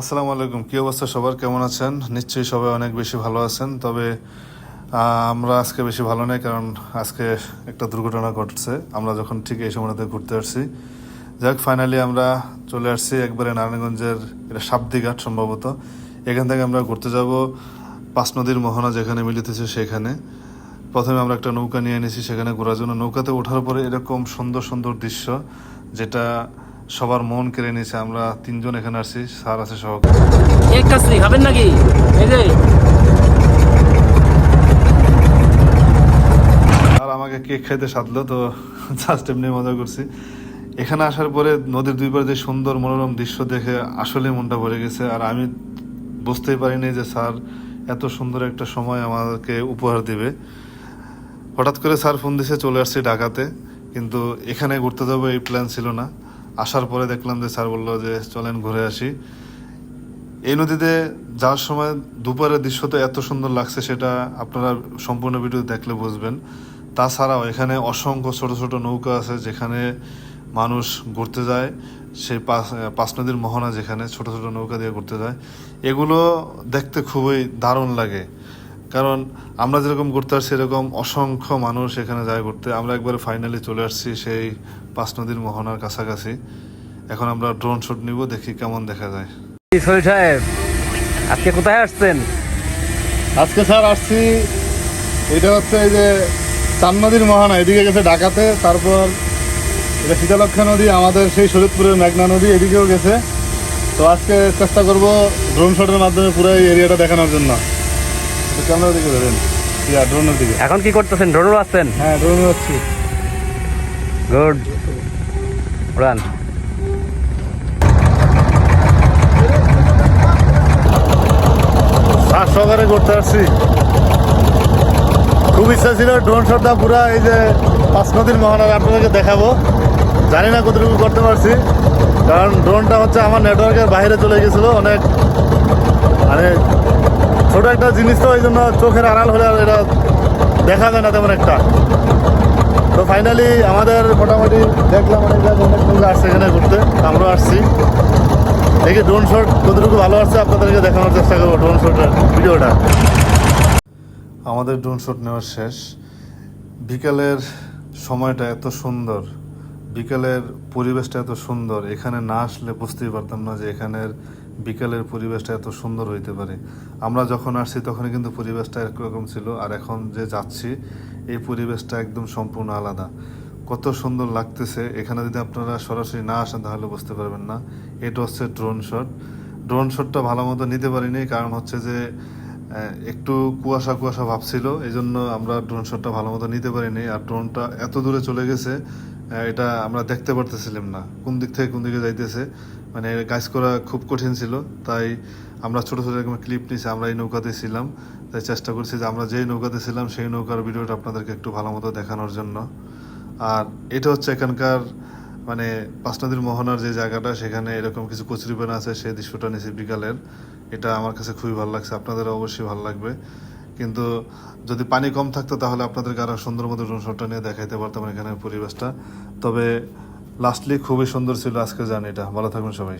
আসসালামু আলাইকুম। কী অবস্থা? সবার কেমন আছেন? নিশ্চয়ই সবাই অনেক বেশি ভালো আছেন। তবে আমরা আজকে বেশি ভালো নেই কারণ আজকে একটা দুর্ঘটনা ঘটছে। আমরা যখন ঠিক এই সময়টাতে ঘুরতে আসছি। যাক ফাইনালি আমরা চলে আসছি একবারে নারায়ণগঞ্জের এটা সাবদিঘাট সম্ভবত। এখান থেকে আমরা ঘুরতে যাব পাঁচ নদীর মোহনা যেখানে মিলিতেছে সেখানে। প্রথমে আমরা একটা নৌকা নিয়ে এনেছি, সেখানে ঘোরার জন্য। নৌকাতে ওঠার পরে এরকম সুন্দর সুন্দর দৃশ্য, যেটা সবার মন কেড়ে নিয়েছে আমরা তিনজন এখানে আসছি স্যার আছে সহ। খাবেন নাকি? এই যে। আর আমাকে কেক খাইতে সাধলো তো জাস্ট এমনি মজা করছি। এখানে আসার পরে নদীর দুই পারে যে সুন্দর মনোরম দৃশ্য দেখে আসলে মনটা ভরে গেছে আর আমি বুঝতেই পারিনি যে স্যার এত সুন্দর একটা সময় আমাকে উপহার দিবে। হঠাৎ করে স্যার ফোন দিছে চলে আসছি ঢাকাতে কিন্তু এখানে ঘুরতে যাব এই প্ল্যান ছিল না। আসার পরে দেখলাম যে স্যার বলল যে, চলেন ঘুরে আসি। এই নদীতে যাওয়ার সময় দুপুরের দৃশ্য তো এত সুন্দর লাগছে সেটা আপনারা সম্পূর্ণ ভিডিও দেখলে বুঝবেন। তাছাড়াও এখানে অসংখ্য ছোট ছোট নৌকা আছে যেখানে মানুষ ঘুরতে যায়। সেই পাঁচ নদীর মোহনা যেখানে ছোট ছোট নৌকা দিয়ে ঘুরতে যায়। এগুলো দেখতে খুবই দারুণ লাগে। কারণ আমরা যেরকম ঘুরতে আসছি এরকম অসংখ্য মানুষ এখানে যায় ঘুরতে। আমরা একবার ফাইনালি চলে আসছি সেই পাঁচ নদীর মোহনার কাছাকাছি। এখন আমরা ড্রোন শুট নিব দেখি কেমন দেখা যায়। সোহেল সাহেব আজকে কোথায় আসছেন? আজকে স্যার আসছি এটা হচ্ছে এই যে চান নদীর মোহনা এদিকে গেছে ঢাকাতে তারপর এটা শীতলক্ষা নদী আমাদের সেই শরীরপুরের মেঘনা নদী এদিকেও গেছে। তো আজকে চেষ্টা করব ড্রোন শটের মাধ্যমে পুরো এই এরিয়াটা দেখানোর জন্য। ক্যামেরার দিকে ধরেন। ড্রোনের দিকে। এখন কি করতেছেন? ড্রোনও আসছেন? হ্যাঁ ড্রোনে হচ্ছি গুড। উড়ান। সহকারে করতে আসছি। খুব ইচ্ছা ছিল ড্রোন শটটা পুরো এই যে পাঁচ নদীর মহানগর আপনাদেরকে দেখাবো। জানি না কতটুকু করতে পারছি। কারণ ড্রোনটা হচ্ছে আমার নেটওয়ার্কের বাইরে চলে গেছিল অনেক মানে ছোট একটা জিনিস তো ওই জন্য চোখের আড়াল হলে এটা দেখা যায় না তেমন একটা। তো ফাইনালি আমাদের মোটামুটি দেখলাম অনেক অনেক আসছে এখানে ঘুরতে, আমরাও আসছি। দেখি ড্রোন শট কতটুকু ভালো আসছে, আপনাদেরকে দেখানোর চেষ্টা করব ড্রোন শটের ভিডিওটা। আমাদের ড্রোন শট নেওয়া শেষ। বিকালের সময়টা এত সুন্দর, বিকালের পরিবেশটা এত সুন্দর, এখানে না আসলে বুঝতেই পারতাম না যে এখানের বিকালের পরিবেশটা এত সুন্দর হইতে পারে। আমরা যখন আসছি তখন কিন্তু পরিবেশটা একরকম ছিল, আর এখন যে যাচ্ছি, এই পরিবেশটা একদম সম্পূর্ণ আলাদা। কত সুন্দর লাগতেছে। এখানে যদি আপনারা সরাসরি না আসেন তাহলে বুঝতে পারবেন না। এটা হচ্ছে ড্রোন শট ড্রোন শটটা ভালো মতো নিতে পারিনি, কারণ হচ্ছে যে একটু কুয়াশা কুয়াশা ভাব ছিল এই জন্য আমরা ড্রোন শটটা ভালো মতো নিতে পারিনি। আর ড্রোনটা এত দূরে চলে গেছে এটা আমরা দেখতে পারতেছিলাম না, কোন দিক থেকে কোন দিকে যাইতেছে। মানে কাজ করা খুব কঠিন ছিল, তাই আমরা ছোটো ছোটো এরকম ক্লিপ নিয়েছি আমরা এই নৌকাতে ছিলাম। তাই চেষ্টা করছি যে আমরা যেই নৌকাতে ছিলাম, সেই নৌকার ভিডিওটা আপনাদেরকে একটু ভালো মতো দেখানোর জন্য। আর এটা হচ্ছে এখানকার মানে পাঁচ নদীর মোহনার যে জায়গাটা, সেখানে এরকম কিছু কচুরিপানা আছে, সেই দৃশ্যটা নিয়েছি বিকালের। এটা আমার কাছে খুবই ভালো লাগছে আপনাদের অবশ্যই ভালো লাগবে। কিন্তু যদি পানি কম থাকতো, তাহলে আপনাদেরকে আরও সুন্দর মতো শটটা নিয়ে দেখাইতে পারতাম এখানে পরিবেশটা। তবে লাস্টলি খুবই সুন্দর ছিল আজকে জানি এটা ভালো থাকবেন সবাই।